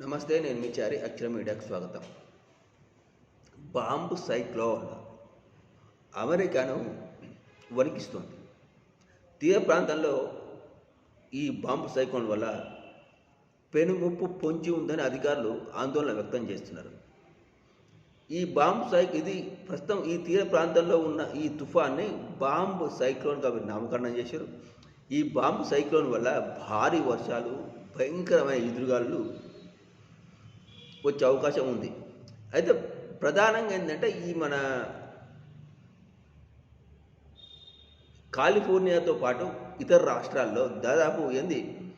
నమస్తే నేను మీ చారి అక్షర మీడియాకు స్వాగతం. బాంబు సైక్లోన్ అమెరికాను వణికిస్తుంది. తీర ప్రాంతంలో ఈ బాంబు సైక్లోన్ వల్ల పెనుముప్పు పొంచి ఉందని అధికారులు ఆందోళన వ్యక్తం చేస్తున్నారు. ఈ బాంబు సైక్ ఇది ప్రస్తుతం ఈ తీర ప్రాంతంలో ఉన్న ఈ తుఫాన్ని బాంబు సైక్లోన్గా నామకరణం చేశారు. ఈ బాంబు సైక్లోన్ వల్ల భారీ వర్షాలు భయంకరమైన ఎదురుగాలు వచ్చే అవకాశం ఉంది. అయితే ప్రధానంగా ఏంటంటే ఈ మన కాలిఫోర్నియాతో పాటు ఇతర రాష్ట్రాల్లో దాదాపు ఏంది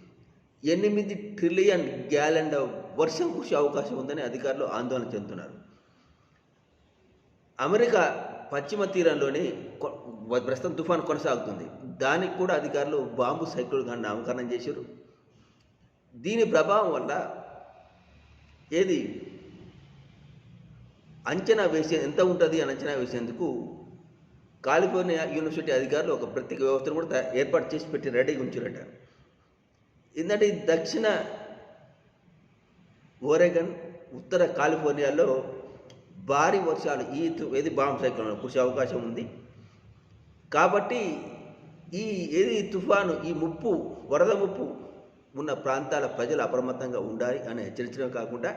ఎనిమిది ట్రిలియన్ గ్యాలెండ్ వర్షం కురిసే అవకాశం ఉందని అధికారులు ఆందోళన చెందుతున్నారు. అమెరికా పశ్చిమ తీరంలోని కొ- ప్రస్తుతం తుఫాన్ కొనసాగుతుంది. దానికి కూడా అధికారులు బాంబు సైక్లోన్గా నామకరణం చేశారు. దీని ప్రభావం వల్ల ఏది? అంచనా వేసే ఎంత ఉంటుంది అని అంచనా వేసేందుకు కాలిఫోర్నియా యూనివర్సిటీ అధికారులు ఒక ప్రత్యేక వ్యవస్థను కూడా ఏర్పాటు చేసి పెట్టి రెడీగా ఉంచారట. ఏంటంటే దక్షిణ ఓరెగన్ ఉత్తర కాలిఫోర్నియాలో భారీ వర్షాలు ఈ ఏది? బాంబ్ సైక్లోన్ కురిసే అవకాశం ఉంది. కాబట్టి ఈ ఏది? తుఫాను ఈ ముప్పు వరద ముప్పు ఉన్న ప్రాంతాల ప్రజలు అప్రమత్తంగా ఉండాలి అని హెచ్చరించడం కాకుండా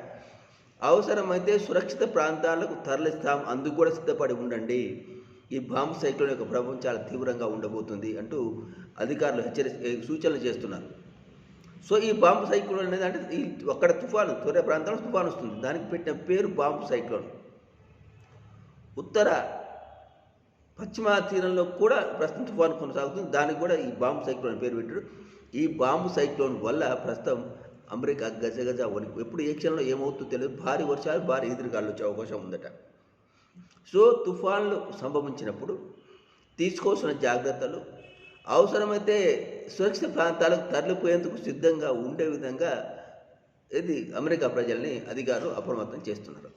అవసరమైతే సురక్షిత ప్రాంతాలకు తరలిస్తాం అందుకు కూడా సిద్ధపడి ఉండండి. ఈ బాంబు సైక్లోన్ యొక్క ప్రభావం చాలా తీవ్రంగా ఉండబోతుంది అంటూ అధికారులు హెచ్చరి సూచనలు చేస్తున్నారు. సో ఈ బాంబు సైక్లోన్ అనేది అంటే ఈ అక్కడ తుఫాను త్వర ప్రాంతంలో తుఫాను వస్తుంది. దానికి పెట్టిన పేరు బాంబు సైక్లోన్. ఉత్తర పశ్చిమ తీరంలో కూడా ప్రస్తుతం తుఫాను కొనసాగుతుంది. దానికి కూడా ఈ బాంబు సైక్లోన్ పేరు పెట్టాడు ఈ బాంబు సైక్లోన్ వల్ల ప్రస్తుతం అమెరికా గజగజ వణికి ఎప్పుడు ఏ క్షణంలో ఏమవుతుందో తెలియదు. భారీ వర్షాలు భారీ ఎదురుగాలు వచ్చే అవకాశం ఉందట. సో తుఫాన్లు సంభవించినప్పుడు తీసుకోవాల్సిన జాగ్రత్తలు అవసరమైతే సురక్షిత ప్రాంతాలకు తరలిపోయేందుకు సిద్ధంగా ఉండే విధంగా ఇది అమెరికా ప్రజల్ని అధికారులు అప్రమత్తం చేస్తున్నారు.